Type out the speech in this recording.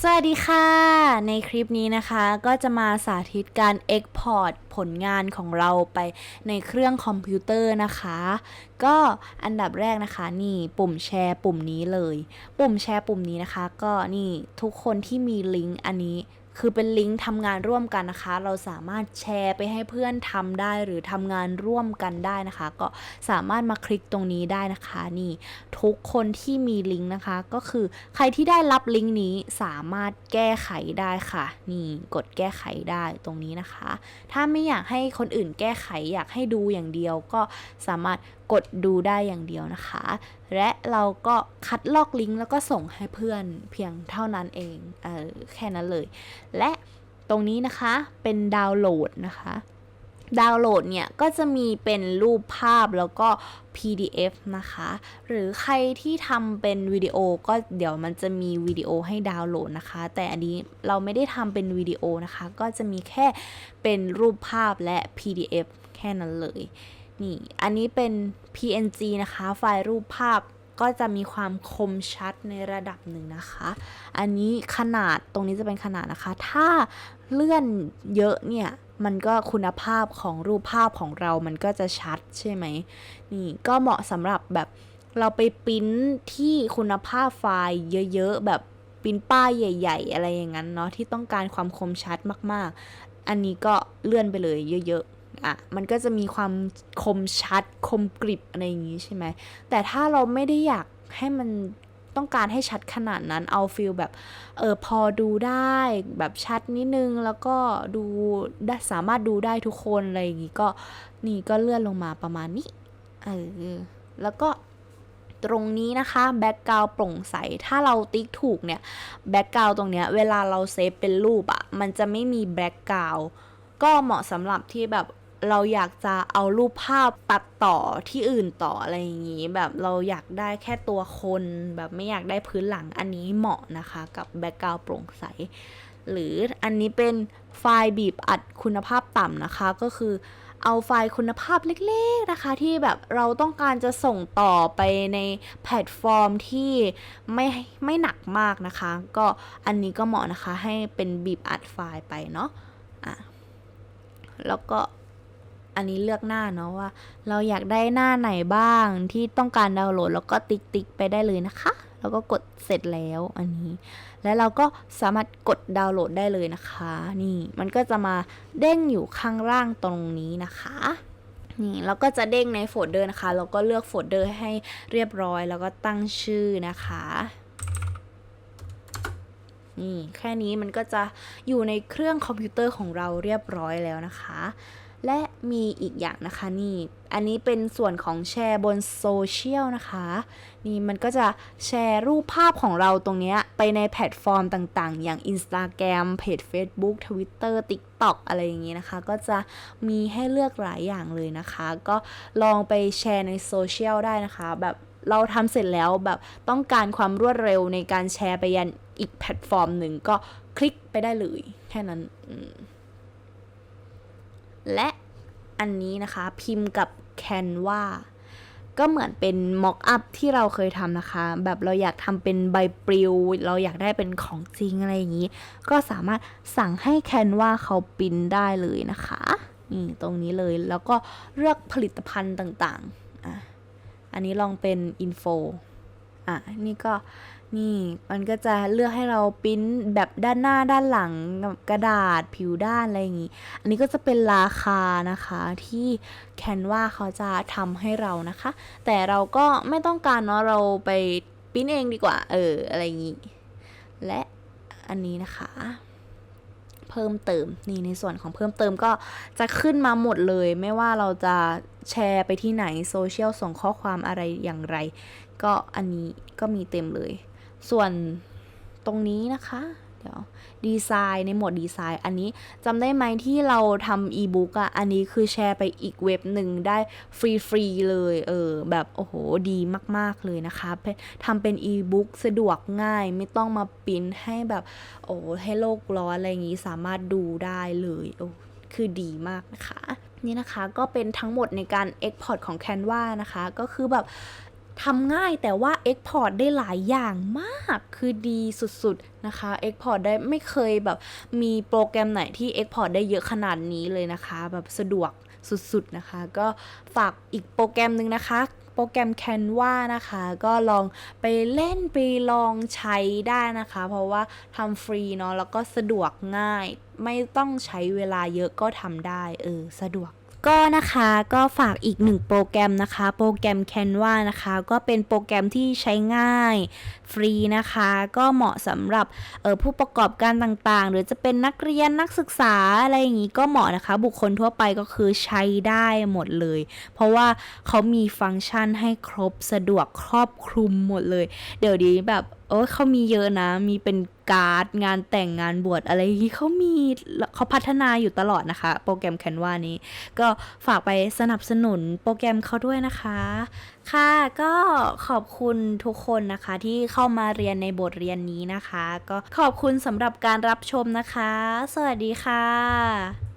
สวัสดีค่ะ ในคลิปนี้นะคะก็จะมาสาธิตการ Export ผลงานของเราไปในเครื่องคอมพิวเตอร์นะคะ ก็อันดับแรกนะคะ นี่ปุ่มแชร์ปุ่มนี้เลย ปุ่มแชร์ปุ่มนี้นะคะ ก็นี่ทุกคนที่มีลิงก์อันนี้ คือเป็นลิงก์ทำงานร่วมกันนะคะ เราสามารถแชร์ไปให้เพื่อนทำได้หรือทำงานร่วมกันได้นะคะ ก็สามารถมาคลิกตรงนี้ได้นะคะนี่ทุกคนที่มีลิงก์นะคะ ก็คือใครที่ได้รับลิงก์นี้สามารถแก้ไขได้ค่ะ นี่กดแก้ไขได้ตรงนี้นะคะ ถ้าไม่อยากให้คนอื่นแก้ไขอยากให้ดูอย่างเดียวก็สามารถ กดดูได้อย่างเดียวนะคะ และเราก็คัดลอกลิงก์แล้วก็ส่งให้เพื่อนเพียงเท่านั้นเองเออแค่นั้นเลย และตรงนี้นะคะเป็นดาวน์โหลดนะคะดาวน์โหลดเนี่ยก็จะมีเป็นรูปภาพแล้วก็ PDF นะคะ หรือใครที่ทำเป็นวิดีโอก็เดี๋ยวมันจะมีวิดีโอให้ดาวน์โหลดนะคะ แต่อันนี้เราไม่ได้ทำเป็นวิดีโอนะคะ ก็จะมีแค่เป็นรูปภาพและ PDF แค่นั้นเลย นี่ อันนี้เป็น PNG นะคะ ไฟล์รูปภาพก็จะมีความคมชัดในระดับหนึ่งนะคะ อันนี้ขนาดตรงนี้จะเป็นขนาดนะคะ ถ้าเลื่อนเยอะเนี่ย มันก็คุณภาพของรูปภาพของเรามันก็จะชัดใช่ไหม นี่ก็เหมาะสำหรับแบบเราไปปริ้นที่คุณภาพไฟล์เยอะๆ แบบปริ้นป้ายใหญ่ๆ อะไรอย่างนั้นเนาะที่ต้องการความคมชัดมากๆ อันนี้ก็เลื่อนไปเลยเยอะๆ อะมันก็จะมีความคมชัดคมกริบอะไรอย่างนี้ใช่ไหมแต่ถ้าเราไม่ได้อยากให้มันต้องการให้ชัดขนาดนั้นเอาฟิลแบบเออพอดูได้แบบชัดนิดนึงแล้วก็ดูได้สามารถดูได้ทุกคนอะไรอย่างงี้ก็นี่ก็เลื่อนลงมาประมาณนี้เออแล้วก็ตรงนี้นะคะแบ็กกราวโปร่งใส ถ้าเราติ๊กถูกเนี่ยแบ็กกราวตรงเนี้ยเวลาเราเซฟเป็นรูปอะมันจะไม่มีแบ็กกราวก็เหมาะสำหรับที่แบบ เราอยากจะเอารูปภาพตัดต่อที่อื่นต่ออะไรอย่างนี้ แบบเราอยากได้แค่ตัวคน แบบไม่อยากได้พื้นหลังอันนี้เหมาะนะคะ กับแบ็กกราวโปร่งใส หรืออันนี้เป็นไฟล์บีบอัดคุณภาพต่ำนะคะก็คือเอาไฟล์คุณภาพเล็กๆนะคะ ที่แบบเราต้องการจะส่งต่อไปในแพลตฟอร์มที่ไม่ไม่หนักมากนะคะ ก็อันนี้ก็เหมาะนะคะให้เป็นบีบอัดไฟล์ไปเนาะอะแล้วก็ อันนี้เลือกหน้าเนาะว่า เราอยากได้หน้าไหนบ้างที่ต้องการดาวน์โหลด แล้วก็ติ๊กติ๊กไปได้เลยนะคะ แล้วก็กดเสร็จแล้วอันนี้ แล้วเราก็สามารถกดดาวน์โหลดได้เลยนะคะ นี่มันก็จะมาเด้งอยู่ข้างล่างตรงนี้นะคะนี่เราก็จะเด้งในโฟลเดอร์นะคะเราก็เลือกโฟลเดอร์ให้เรียบร้อย แล้วก็ตั้งชื่อนะคะ นี่แค่นี้มันก็จะอยู่ในเครื่องคอมพิวเตอร์ของเราเรียบร้อยแล้วนะคะ และมีอีกอย่างนะคะนี่ อันนี้เป็นส่วนของแชร์บนโซเชียลนะคะ นี่มันก็จะแชร์รูปภาพของเราตรงนี้ไปในแพลตฟอร์มต่างๆ อย่าง Instagram เพจ Facebook Twitter TikTok อะไรอย่างนี้นะคะ ก็จะมีให้เลือกหลายอย่างเลยนะคะ ก็ลองไปแชร์ในโซเชียลได้นะคะ แบบเราทำเสร็จแล้วแบบต้องการความรวดเร็วในการแชร์ไปยันอีกแพลตฟอร์มหนึ่งก็คลิกไปได้เลยแค่นั้นอืม และอันนี้นะคะพิมพ์กับ Canva ก็เหมือนเป็น mock up ที่เราเคยทำนะคะ แบบเราอยากทำเป็นใบปลิว เราอยากได้เป็นของจริงอะไรอย่างนี้ ก็สามารถสั่งให้ Canva เขาปริ้นได้เลยนะคะนี่ตรงนี้เลยแล้วก็เลือกผลิตภัณฑ์ต่างๆอะอันนี้ลองเป็น info อะนี่ก็ นี่มันก็จะเลือกให้เราปิ้นแบบด้านหน้าด้านหลังกระดาษผิวด้านอะไรอย่างนี้ อันนี้ก็จะเป็นราคานะคะที่แคนวาเขาจะทำให้เรานะคะ แต่เราก็ไม่ต้องการเนาะเราไปปิ้นเองดีกว่า เอออะไรอย่างนี้ และอันนี้นะคะ เพิ่มเติมนี่ในส่วนของเพิ่มเติมก็จะขึ้นมาหมดเลย ไม่ว่าเราจะแชร์ไปที่ไหนโซเชียลส่งข้อความอะไรอย่างไร ก็อันนี้ก็มีเต็มเลย ส่วนตรงนี้นะคะ เดี๋ยวดีไซน์ในหมวดดีไซน์ อันนี้จำได้ไหมที่เราทำอีบุ๊กอะ อันนี้คือแชร์ไปอีกเว็บหนึ่งได้ฟรีๆเลย เออ แบบโอ้โห ดีมากๆเลยนะคะทำเป็นอีบุ๊กสะดวกง่าย ไม่ต้องมาปิ้นให้แบบโอ้ให้โลกร้อนอะไรอย่างนี้สามารถดูได้เลยโอ้คือดีมากนะคะนี่นะคะก็เป็นทั้งหมดในการ Export ของ Canva นะคะ ก็คือแบบ ทำง่ายแต่ว่า Export ได้หลายอย่างมาก คือดีสุดๆนะคะ Export ได้ไม่เคยแบบมีโปรแกรมไหนที่ Export ได้เยอะขนาดนี้เลยนะคะ แบบสะดวกสุดๆนะคะ ก็ฝากอีกโปรแกรมหนึ่งนะคะ โปรแกรม Canva นะคะ ก็ลองไปเล่นไปลองใช้ได้นะคะ เพราะว่าทำฟรีเนาะแล้วก็สะดวกง่าย ไม่ต้องใช้เวลาเยอะก็ทำได้ เออ สะดวก ก็นะคะก็ฝากอีกหนึ่งโปรแกรมนะคะ โปรแกรม Canva นะคะ ก็เป็นโปรแกรมที่ใช้ง่ายฟรีนะคะ ก็เหมาะสำหรับเออผู้ประกอบการต่างๆ หรือจะเป็นนักเรียนนักศึกษาอะไรอย่างนี้ก็เหมาะนะคะ บุคคลทั่วไปก็คือใช้ได้หมดเลย เพราะว่าเขามีฟังก์ชันให้ครบสะดวกครอบคลุมหมดเลย เดี๋ยวนี้แบบ โอ้เขามีเยอะนะ มีเป็นการ์ดงานแต่งงานบวชอะไรอย่เขามีเขาพัฒนาอยู่ตลอดนะคะ โปรแกรม Canva นี้ ก็ฝากไปสนับสนุนโปรแกรมเขาด้วยนะคะ ค่ะก็ขอบคุณทุกคนนะคะที่เข้ามาเรียนในบทเรียนนี้นะคะ ก็ขอบคุณสำหรับการรับชมนะคะ สวัสดีค่ะ